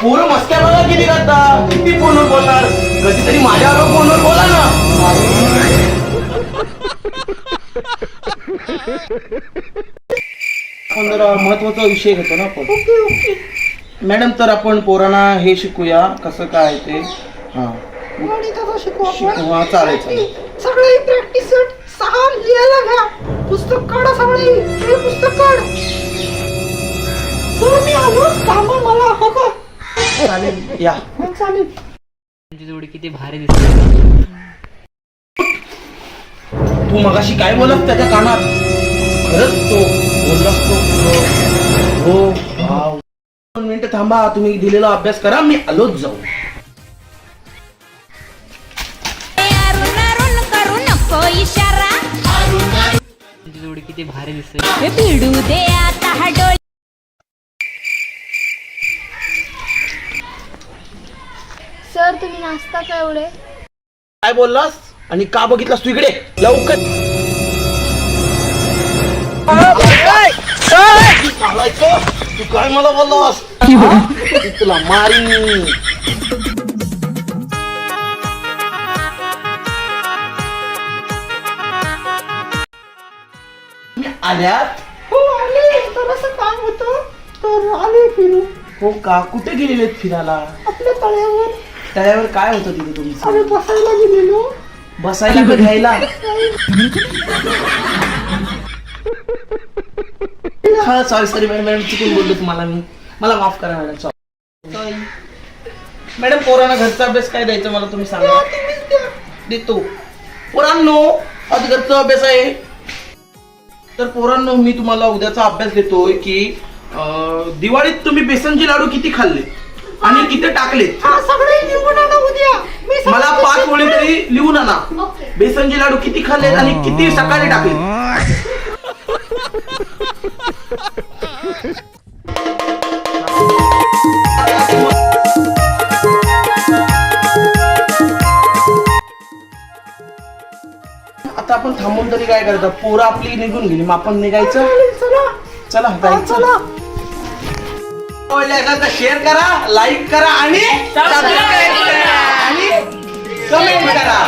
पोरं मस्त्या बघा किती करता किती फोनवर बोलणार? कधीतरी माझ्यावर फोनवर बोला ना. आपण जरा महत्त्वाचा विषय घेतो ना आपण. मॅडम तर आपण पोरांना हे शिकूया. कसं काय ते? हा. शिकू हा चालेल चालेल. सगळे प्रॅक्टिस सहा लिहायला घ्या. पुस्तक काढा सगळे. हे पुस्तक काढ. सर मी मला हो चालेल. या. चालेल. तुमची जोडी किती भारी दिसते. तू मगाशी काय बोलत त्याच्या कानात? खरंच तो बोललास तो. हो वाव. दोन मिनिटं थांबा तुम्ही दिलेला अभ्यास करा मी आलोच जाऊ. अरुण अरुण करू नको इशारा तुमची जोडी किती भारी दिसते. हे भिडू दे आता हा डोळे. सर तुम्ही नाचता का एवढे? काय बोललास? आणि का बघितलास तू इकडे? लवकर? तू काय मला बोललास? हा? तुला मारीन. मी आल्यात. हो आले. तर असं काम होतं. तर आले फिरू हो का? कुठे गेलेले फिरायला? आपल्या तळ्यावर. तळ्यावर काय होतं तिथे तुमचं? आम्ही बसायला गेलेलो. बसायला का घ्यायला? हा सॉरी सॉरी मॅडम मॅडम चुकून बोललो तुम्हाला मी. मला माफ करा मॅडम सॉरी मॅडम पोरांना घरचा अभ्यास काय द्यायचा मला तुम्ही सांगा. देतो. पोरांनो आज घरचा अभ्यास आहे. तर पोरांनो मी तुम्हाला उद्याचा अभ्यास देतोय की अं, दिवाळीत तुम्ही बेसनचे लाडू किती खाल्ले? आणि किती टाकले. हा सगळे आणा उद्या. मी सगळे मला पाच ओळी तरी लिहून आणा. बेसनचे लाडू किती खाल्ले आणि किती सकाळी टाकले आता आपण थांबून तरी काय करता? पोरं आपली निघून गेली मग आपण निघायचं? चला. चला जायचं. एखादा शेअर करा लाईक करा आणि आणि कमेंट करा.